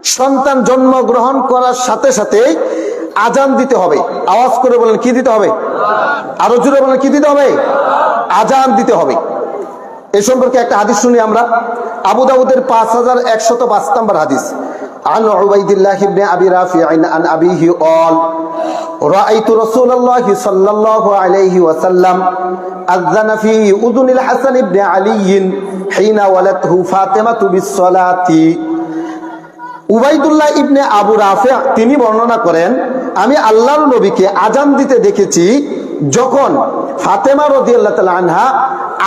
সন্তান জন্মগ্রহণ করার সাথে সাথে আজান দিতে হবে আওয়াজ করে বলেন কি দিতে হবে আরো জোরে বলেন কি দিতে হবে আজান দিতে হবে এ সম্পর্কে একটা হাদিস শুনি আমরা আবু দাউদের পাঁচ হাজার একশত পাঁচ নম্বর হাদিস عن عبيد الله بن ابي رافع عن ابيه قال رايت رسول الله صلى الله عليه وسلم اذن في اذن الحسن بن علي حين ولدته فاطمه بالصلاه উবাইদুল্লাহ ইবনে আবু রাফে তিনি বর্ণনা করেন, আমি আল্লাহর নবীকে আজান দিতে দেখেছি যখন ফাতেমা রদিয়াল্লাহ তাআলা আনহা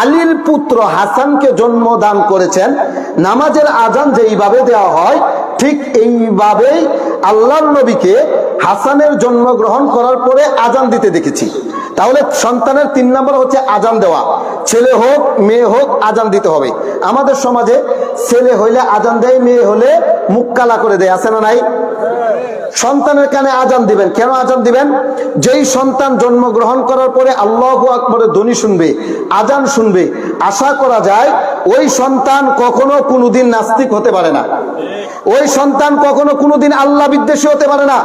আলীর পুত্র হাসানকে জন্মদান করেছেন। নামাজের আজান যেইভাবে দেওয়া হয়, ঠিক এইভাবেই আল্লাহর নবীকে হাসানের জন্মগ্রহণ করার পরে আজান দিতে দেখেছি। তাহলে সন্তানের তিন নম্বর হচ্ছে আজান দেওয়া। ছেলে হোক, মেয়ে হোক, আজান দিতে হবে। আমাদের সমাজে ছেলে হইলে আজান দেয়, মেয়ে হলে মুখ কালা করে দেয় আছে না নাই? সন্তানের কানে আজান দিবেন। কেন আজান দিবেন? যেই সন্তান জন্মগ্রহণ করার পরে আল্লাহ আকবরের ধ্বনি শুনবে, আজান শুনবে, আশা করা যায় ওই সন্তান কখনো কোনোদিন নাস্তিক হতে পারে না। ওই সন্তান কখনো কোনোদিন আল্লাহ বিদ্বেষী হতে পারে না।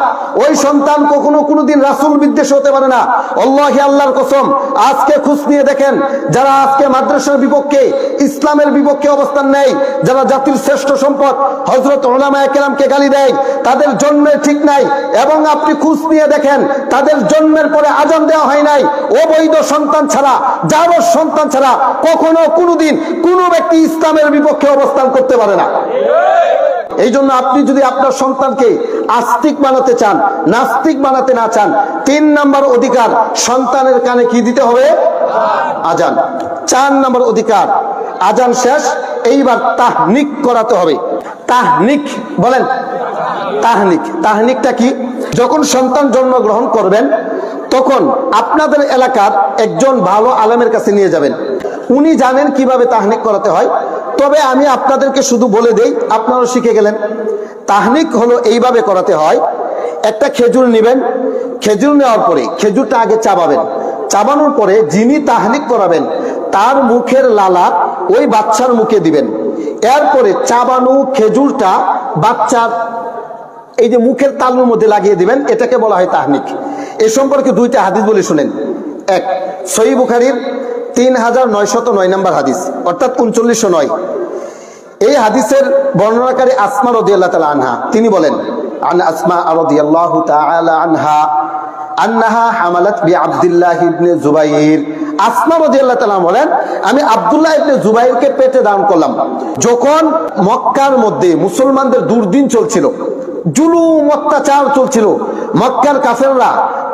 ওই সন্তান কখনো কোনোদিন রাসুল বিদ্বেষী হতে পারে না। আল্লাহ আল্লাহর কসম, আজকে খুশ নিয়ে দেখেন, যারা আজকে মাদ্রাসার বিপক্ষে, ইসলামের বিপক্ষে অবস্থান নেয়, যারা জাতির শ্রেষ্ঠ সম্পদ হজরত ওলামা একরামকে গালি দেয়, তাদের জন্মের ঠিক নাই এবং আপনি খুশ নিয়ে দেখেন, তাদের জন্মের পরে আজান দেওয়া হয় নাই। অবৈধ সন্তান ছাড়া যার সন্তান ছাড়া কখনো কোনোদিন কোনো ব্যক্তি ইসলামের বিপক্ষে অবস্থান করতে পারে না। এই জন্য আপনি যদি আপনার সন্তানকে আস্তিক বানাতে চান, নাস্তিক বানাতে না চান, তিন নাম্বার অধিকার সন্তানের কানে কি দিতে হবে? আজান। চার নাম্বার অধিকার, আজান শেষ, এইবার তাহনিক করাতে হবে। তাহনিক বলেন তাহনিক। তাহনিকটা কি? যখন সন্তান জন্মগ্রহণ করবেন, তখন আপনাদের এলাকার একজন ভালো আলেমের কাছে নিয়ে যাবেন। উনি জানেন কীভাবে তাহনিক করাতে হয়। তবে আমি আপনাদেরকে শুধু বলে দেই, আপনারাও শিখে গেলেন। তাহনিক হলো এইভাবে করাতে হয়, একটা খেজুর নেবেন, খেজুর নেওয়ার পরে খেজুরটা আগে চাবাবেন। চাবানোর পরে যিনি তাহনিক করাবেন, তার মুখের লালা ওই বাচ্চার মুখে দিবেন। এরপরে চাবানো খেজুরটা বাচ্চার এই যে মুখের তালুর মধ্যে লাগিয়ে দিবেন, এটাকে বলা হয় তাহনিক। এ সম্পর্কে দুইটা হাদিস বলে শুনেন। এক সই বুখারির তিন হাজার নয়শত নয় নম্বর হাদিস, অর্থাৎ উনচল্লিশশো নয়। এই হাদিসের বর্ণনাকারী আসমা রদিয়াল্লাহ তালা আনহা, তিনি বলেন, আন আসমা রদিয়াল্লাহু তাআলা আনহা, আন্নাহা হামালাত বি আব্দুল্লাহ ইবনে জুবাইর। আসমা রাদিয়াল্লাহু তাআলা বলেন, আমি আব্দুল্লাহ ইবনে জুবাইরকে পেটে দান করলাম। যখন মক্কার মধ্যে মুসলমানদের দুর্দিন চলছিল, জুলুম, অত্যাচার চলছিল, মক্কার কাফেররা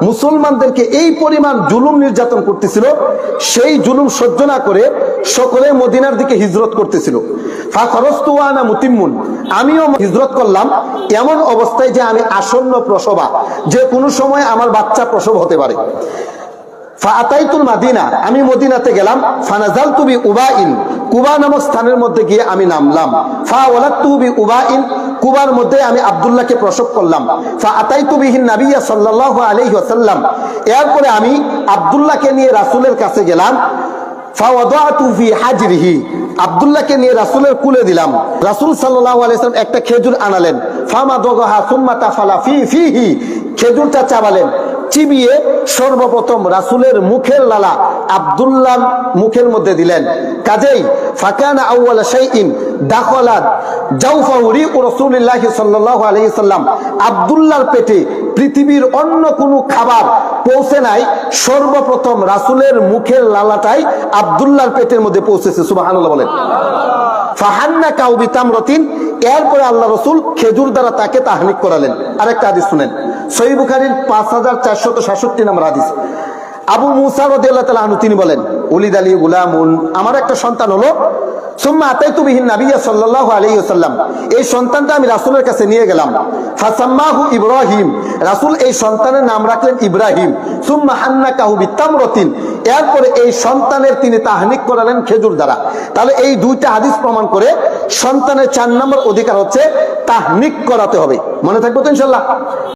মুসলমানদেরকে এই পরিমাণ জুলুম নির্যাতন করতেছিল, সেই জুলুম সহ্য না করে সকলে মদিনার দিকে হিজরত করতেছিল। আমিও হিজরত করলাম, এমন অবস্থায় যে আমি আসন্ন প্রসবা, যে কোনো সময় আমার বাচ্চা প্রসব হতে পারে। ফাতাইতুল মাদিনা, আমি মদিনাতে গেলাম ফানাজাল তুবি উবাইন কুবা নামক স্থানের মধ্যে গিয়ে আমি নামলাম। ফা তুবি উবাইন কুবার মধ্যে আমি আব্দুল্লাহকে প্রসব করলাম। ফা আতাইতু বিহিন নাবিয়া সাল্লাল্লাহু আলাইহি ওয়াসাল্লাম। এরপরে আমি আব্দুল্লাহকে নিয়ে রাসূলের কাছে গেলাম। ফি হাজরিহি, আব্দুল্লাহকে নিয়ে রাসূলের কুলে দিলাম। রাসূল সাল্লাল্লাহু আলাইহি একটা খেজুর আনালেন। ফামা দগাহা সুম্মা তাফালা ফি, ফিহি, খেজুরটা চাবালেন। চিবিয়ে সর্বপ্রথম রাসূলের মুখের লালা আব্দুল্লাহ মুখের মধ্যে দিলেন। কাজেই ফাকানা আউয়াল শাইইন দাখলাত জাওফাহু রিউ রাসূলুল্লাহ সাল্লাল্লাহু আলাইহি সাল্লাম পেটে পৃথিবীর অন্য কোনো খাবার পৌঁছে নাই, সর্বপ্রথম রাসূলের মুখের লালাটাই আব্দুল্লাহর পেটের মধ্যে পৌঁছেছে, সুবহানাল্লাহ বলেন। ফাহান্না কাউবি তামরতিন, এরপরে আল্লাহ রসুল খেজুর দ্বারা তাকে তাহানিক করালেন। আরেকটা হাদিস শুনেন। সহি বুখারির পাঁচ হাজার চারশত সাতষট্টি নম্বর হাদিস। আবু মুসা রদিয়াল্লাহ তিনি বলেন, উলিদ আলী গুলামুন, আমার একটা সন্তান হলো, সুম্মা ওয়াসাল্লাম। এই সন্তানটা আমি রাসূলের কাছে নিয়ে গেলাম। ফাসাম্মাহু ইব্রাহিম, রাসূল এই সন্তানের নাম রাখলেন ইব্রাহিম। সুম্মা হান্নাকাহু বিতামরাতিন, এরপরে এই সন্তানের তিনি তাহানিক করালেন খেজুর দ্বারা। তাহলে এই দুইটা হাদিস প্রমাণ করে সন্তানের চার নম্বর অধিকার হচ্ছে তাহনিক করাতে হবে। মনে থাকবে তো ইনশাল্লাহ?